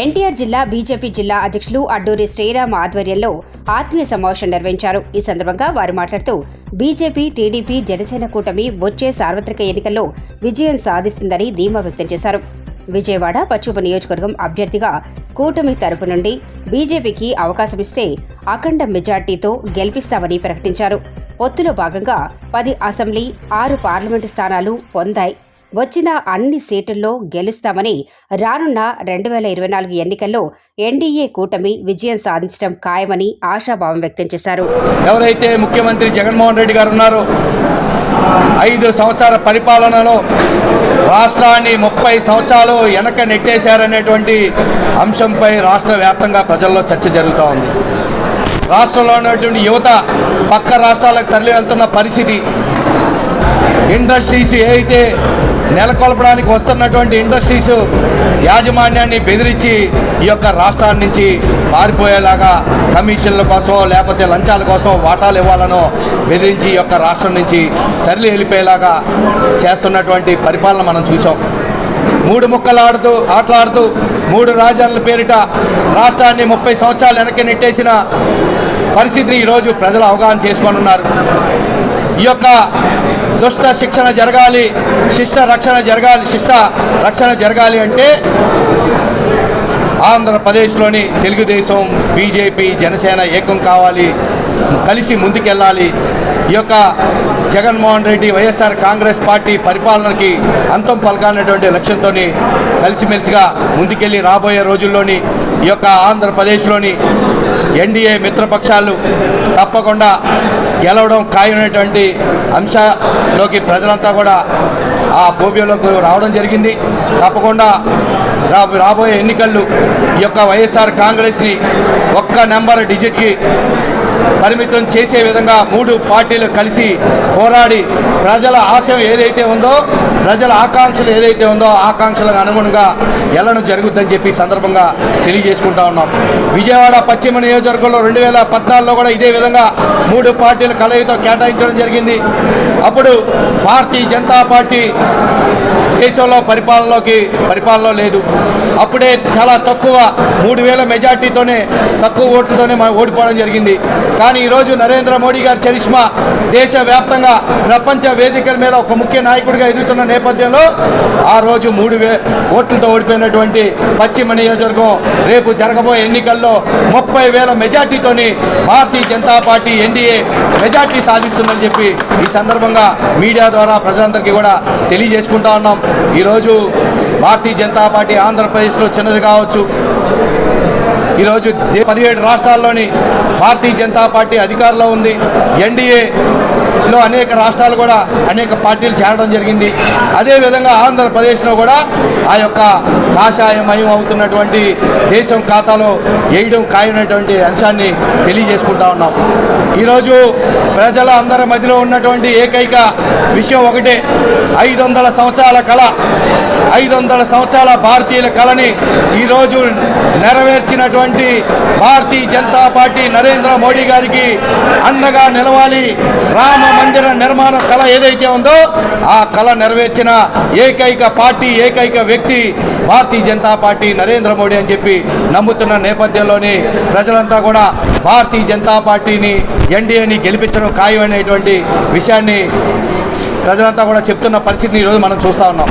ఎన్టీఆర్ జిల్లా బీజేపీ జిల్లా అధ్యక్షులు అడ్డూరి శ్రీరామ్ ఆధ్వర్యంలో ఆత్మీయ సమావేశం నిర్వహించారు. ఈ సందర్భంగా వారు మాట్లాడుతూ బీజేపీ టీడీపీ జనసేన కూటమి వచ్చే సార్వత్రిక ఎన్నికల్లో విజయం సాధిస్తుందని ధీమా వ్యక్తం చేశారు. విజయవాడ పశ్చిమ నియోజకవర్గం అభ్యర్థిగా కూటమి తరపు నుండి బీజేపీకి అవకాశమిస్తే అఖండ మెజార్టీతో గెలిపిస్తామని ప్రకటించారు. పొత్తులో భాగంగా పది అసెంబ్లీ ఆరు పార్లమెంటు స్థానాలు పొందాయి. వచ్చిన అన్ని సీటుల్లో గెలుస్తామని రానున్న రెండు వేల ఇరవై నాలుగు ఎన్నికల్లో ఎన్డీఏ కూటమి విజయం సాధించడం ఖాయమని ఆశాభావం వ్యక్తం చేశారు. ఎవరైతే ముఖ్యమంత్రి జగన్మోహన్ రెడ్డి గారు ఉన్నారో ఐదు సంవత్సరాల పరిపాలనలో రాష్ట్రాన్ని ముప్పై సంవత్సరాలు వెనక నెట్టేశారనేటువంటి అంశంపై రాష్ట్ర వ్యాప్తంగా ప్రజల్లో చర్చ జరుగుతూ ఉంది. రాష్ట్రంలో ఉన్నటువంటి యువత పక్క రాష్ట్రాలకు తరలి వెళ్తున్న పరిస్థితి. ఇండస్ట్రీస్ ఏవైతే నెలకొల్పడానికి వస్తున్నటువంటి ఇండస్ట్రీస్ యాజమాన్యాన్ని బెదిరించి ఈ యొక్క రాష్ట్రాన్ని నుంచి పారిపోయేలాగా కమిషన్ల కోసం లేకపోతే లంచాల కోసం వాటాలు ఇవ్వాలనో బెదిరించి ఈ యొక్క రాష్ట్రం నుంచి తరలి వెళ్ళిపోయేలాగా చేస్తున్నటువంటి పరిపాలన మనం చూసాం మూడు ముక్కలు ఆడుతూ ఆటలాడుతూ మూడు రాజాల పేరిట రాష్ట్రాన్ని ముప్పై సంవత్సరాలు వెనక్కి నెట్టేసిన పరిస్థితిని ఈరోజు ప్రజలు అవగాహన చేసుకొని ఉన్నారు ఈ యొక్క దుష్ట శిక్షణ జరగాలి శిష్ట రక్షణ జరగాలి శిష్ట రక్షణ జరగాలి అంటే ఆంధ్రప్రదేశ్లోని తెలుగుదేశం బీజేపీ జనసేన ఏకం కావాలి కలిసి ముందుకెళ్ళాలి. ఈ యొక్క జగన్మోహన్ రెడ్డి వైఎస్ఆర్ కాంగ్రెస్ పార్టీ పరిపాలనకి అంతం పలకాలనేటువంటి లక్ష్యంతో కలిసిమెలిసిగా ముందుకెళ్ళి రాబోయే రోజుల్లోని ఈ యొక్క ఆంధ్రప్రదేశ్లోని ఎన్డీఏ మిత్రపక్షాలు తప్పకుండా గెలవడం ఖాయమైనటువంటి అంశంలోకి ప్రజలంతా కూడా ఆ ఫోబియోలోకి రావడం జరిగింది. తప్పకుండా రా రాబోయే ఎన్నికల్లో ఈ యొక్క వైఎస్ఆర్ కాంగ్రెస్ని ఒక్క నెంబర్ డిజిట్కి పరిమితం చేసే విధంగా మూడు పార్టీలు కలిసి పోరాడి ప్రజల ఆశయం ఏదైతే ఉందో ప్రజల ఆకాంక్షలు ఏదైతే ఉందో ఆకాంక్షలకు అనుగుణంగా ఎల్లడం జరుగుద్దని చెప్పి సందర్భంగా తెలియజేసుకుంటా ఉన్నాం. విజయవాడ పశ్చిమ నియోజకవర్గంలో రెండు వేల పద్నాలుగులో కూడా ఇదే విధంగా మూడు పార్టీల కలయితో కేటాయించడం జరిగింది. అప్పుడు భారతీయ జనతా పార్టీ దేశంలో పరిపాలనలోకి పరిపాలన లేదు. అప్పుడే చాలా తక్కువ మూడు వేల మెజార్టీతోనే తక్కువ ఓట్లతోనే మనం ఓడిపోవడం జరిగింది. కానీ ఈరోజు నరేంద్ర మోడీ గారి చరిష్మా దేశవ్యాప్తంగా ప్రపంచ వేదికల మీద ఒక ముఖ్య నాయకుడిగా ఎదుగుతున్న నేపథ్యంలో ఆ రోజు మూడు ఓట్లతో ఓడిపోయినటువంటి పశ్చిమ నియోజకవర్గం రేపు జరగబోయే ఎన్నికల్లో ముప్పై వేల మెజార్టీతోని Bharatiya Janata party NDA majority సాధిస్తుందని చెప్పి ఈ సందర్భంగా మీడియా ద్వారా ప్రజలందరికీ కూడా తెలియజేసుకుంటా ఉన్నాం. ఈరోజు భారతీయ జనతా పార్టీ ఆంధ్రప్రదేశ్లో చిన్నది కావచ్చు. ఈరోజు పదిహేడు రాష్ట్రాల్లోని భారతీయ జనతా పార్టీ అధికారంలో ఉంది. ఎన్డీఏ లో అనేక రాష్ట్రాలు కూడా అనేక పార్టీలు చేరడం జరిగింది. అదేవిధంగా ఆంధ్రప్రదేశ్లో కూడా ఆ యొక్క కాషాయమయం అవుతున్నటువంటి దేశం ఖాతాలో వేయడం కాయనటువంటి అంశాన్ని తెలియజేసుకుంటా ఉన్నాం. ఈరోజు ప్రజల అందరి మధ్యలో ఉన్నటువంటి ఏకైక విషయం ఒకటే. ఐదు వందల సంవత్సరాల కళ ఐదు వందల సంవత్సరాల భారతీయుల కళని ఈరోజు నెరవేర్చినటువంటి భారతీయ జనతా పార్టీ నరేంద్ర మోడీ గారికి అండగా నిలవాలి. రామ మందిర నిర్మాణ కళ ఏదైతే ఉందో ఆ కళ నెరవేర్చిన ఏకైక పార్టీ ఏకైక వ్యక్తి భారతీయ జనతా పార్టీ నరేంద్ర మోడీ అని చెప్పి నమ్ముతున్న నేపథ్యంలోని ప్రజలంతా కూడా భారతీయ జనతా పార్టీని ఎన్డీఏని గెలిపించడం ఖాయమైనటువంటి విషయాన్ని ప్రజలంతా కూడా చెప్తున్న పరిస్థితిని ఈరోజు మనం చూస్తూ ఉన్నాం.